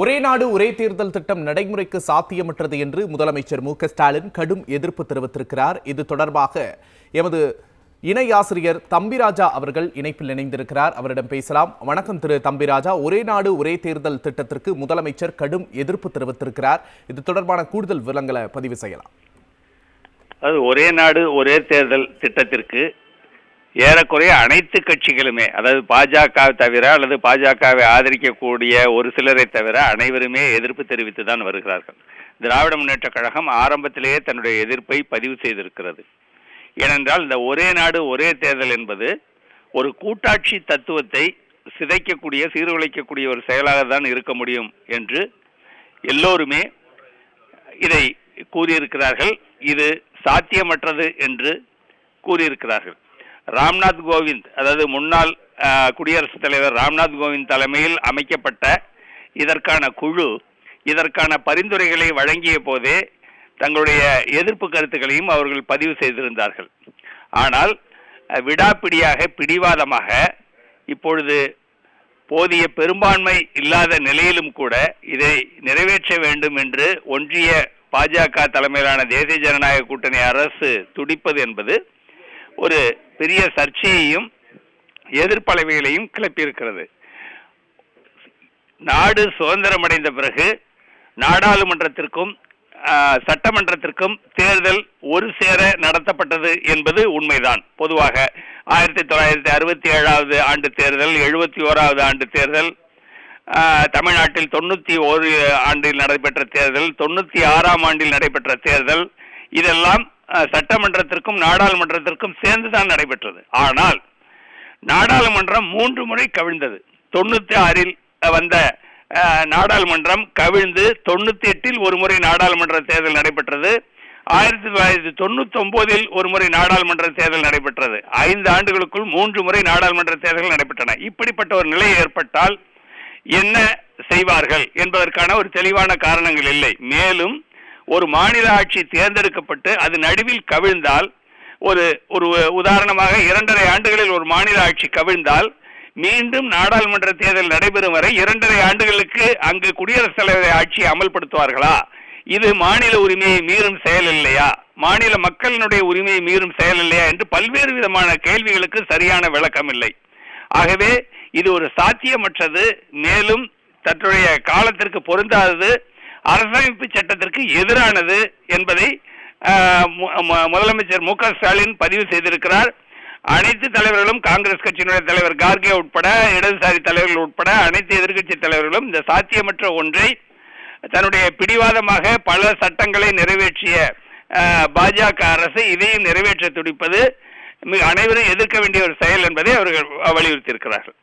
ஒரே நாடு ஒரே தேர்தல் திட்டம் நடைமுறைக்கு சாத்தியமற்றது என்று முதலமைச்சர் மு ஸ்டாலின் கடும் எதிர்ப்பு தெரிவித்திருக்கிறார். இது தொடர்பாக எமது இணை ஆசிரியர் தம்பிராஜா அவர்கள் இணைப்பில் இணைந்திருக்கிறார். அவரிடம் பேசலாம். வணக்கம் திரு தம்பிராஜா. ஒரே நாடு ஒரே தேர்தல் திட்டத்திற்கு முதலமைச்சர் கடும் எதிர்ப்பு தெரிவித்திருக்கிறார். இது தொடர்பான கூடுதல் விவரங்களை பதிவு செய்யலாம். அது ஒரே நாடு ஒரே தேர்தல் திட்டத்திற்கு ஏறக்குறைய அனைத்து கட்சிகளுமே அதாவது பாஜக தவிர அல்லது பாஜகவை ஆதரிக்கக்கூடிய ஒரு சிலரை தவிர அனைவருமே எதிர்ப்பு தெரிவித்து தான் வருகிறார்கள். திராவிட முன்னேற்ற கழகம் ஆரம்பத்திலேயே தன்னுடைய எதிர்ப்பை பதிவு செய்திருக்கிறது. ஏனென்றால் இந்த ஒரே நாடு ஒரே தேர்தல் என்பது ஒரு கூட்டாட்சி தத்துவத்தை சிதைக்கக்கூடிய சீர்குலைக்கக்கூடிய ஒரு செயலாக தான் இருக்க முடியும் என்று எல்லோருமே இதை கூறியிருக்கிறார்கள். இது சாத்தியமற்றது என்று கூறியிருக்கிறார்கள். ராம்நாத் கோவிந்த் அதாவது முன்னாள் குடியரசுத் தலைவர் ராம்நாத் கோவிந்த் தலைமையில் அமைக்கப்பட்ட இதற்கான குழு இதற்கான பரிந்துரைகளை வழங்கிய போதே தங்களுடைய எதிர்ப்பு கருத்துக்களையும் அவர்கள் பதிவு செய்திருந்தார்கள். ஆனால் விடாப்பிடியாக பிடிவாதமாக இப்பொழுது போதிய பெரும்பான்மை இல்லாத நிலையிலும் கூட இதை நிறைவேற்ற வேண்டும் என்று ஒன்றிய பாஜக தலைமையிலான தேசிய ஜனநாயக கூட்டணி அரசு துடிப்பது என்பது ஒரு பெரிய சர்ச்சையையும் எதிர்ப்பளவைகளையும் கிளப்பியிருக்கிறது. நாடு சுதந்திரமடைந்த பிறகு நாடாளுமன்றத்திற்கும் சட்டமன்றத்திற்கும் தேர்தல் ஒரு சேர நடத்தப்பட்டது என்பது உண்மைதான். பொதுவாக ஆயிரத்தி தொள்ளாயிரத்தி அறுபத்தி ஏழாவது ஆண்டு தேர்தல் எழுபத்தி ஓராவது ஆண்டு தேர்தல் ஆஹ், தமிழ்நாட்டில் தொண்ணூத்தி ஒரு ஆண்டில் நடைபெற்ற தேர்தல் தொண்ணூத்தி ஆறாம் ஆண்டில் நடைபெற்ற தேர்தல் இதெல்லாம் சட்டமன்றத்திற்கும் நாடாளுமன்றத்திற்கும் சேர்ந்து தான் நடைபெற்றது. ஆனால் நாடாளுமன்றம் மூன்று முறை கவிழ்ந்தது. தொண்ணூற்றி ஆறில் வந்த நாடாளுமன்றம் கவிழ்ந்து தொண்ணூற்றி எட்டில் ஒரு முறை நாடாளுமன்ற தேர்தல் நடைபெற்றது. ஆயிரத்தி தொள்ளாயிரத்தி தொண்ணூத்தி ஒன்பதில் ஒரு முறை நாடாளுமன்ற தேர்தல் நடைபெற்றது. ஐந்து ஆண்டுகளுக்குள் மூன்று முறை நாடாளுமன்ற தேர்தல்கள் நடைபெற்றன. இப்படிப்பட்ட ஒரு நிலை ஏற்பட்டால் என்ன செய்வார்கள் என்பதற்கான ஒரு தெளிவான காரணங்கள் இல்லை. மேலும் ஒரு மாநில ஆட்சி தேர்ந்தெடுக்கப்பட்டு அது நடுவில் கவிழ்ந்தால் ஒரு ஒரு உதாரணமாக இரண்டரை ஆண்டுகளில் ஒரு மாநில ஆட்சி கவிழ்ந்தால் மீண்டும் நாடாளுமன்ற தேர்தல் நடைபெறும் வரை இரண்டரை ஆண்டுகளுக்கு அங்கு குடியரசுத் தலைவரை ஆட்சியை அமல்படுத்துவார்களா? இது மாநில உரிமையை மீறும் செயல் இல்லையா? மாநில மக்களினுடைய உரிமையை மீறும் செயல் இல்லையா என்று பல்வேறு விதமான கேள்விகளுக்கு சரியான விளக்கம் இல்லை. ஆகவே இது ஒரு சாத்தியமற்றது. மேலும் தன்னுடைய காலத்திற்கு பொருந்தாதது அரசமைப்பு சட்டத்திற்கு எதிரானது என்பதை மு- முதலமைச்சர் மு க ஸ்டாலின் பதிவு செய்திருக்கிறார். அனைத்து தலைவர்களும் காங்கிரஸ் கட்சியினுடைய தலைவர் கார்கே உட்பட இடதுசாரி தலைவர்கள் உட்பட அனைத்து எதிர்க்கட்சி தலைவர்களும் இந்த சாத்தியமற்ற ஒன்றை தன்னுடைய பிடிவாதமாக பல சட்டங்களை நிறைவேற்றிய பாஜக அரசு இதையும் நிறைவேற்ற துடிப்பது மிக அனைவரும் எதிர்க்க வேண்டிய ஒரு செயல் என்பதை அவர்கள் வலியுறுத்தியிருக்கிறார்கள்.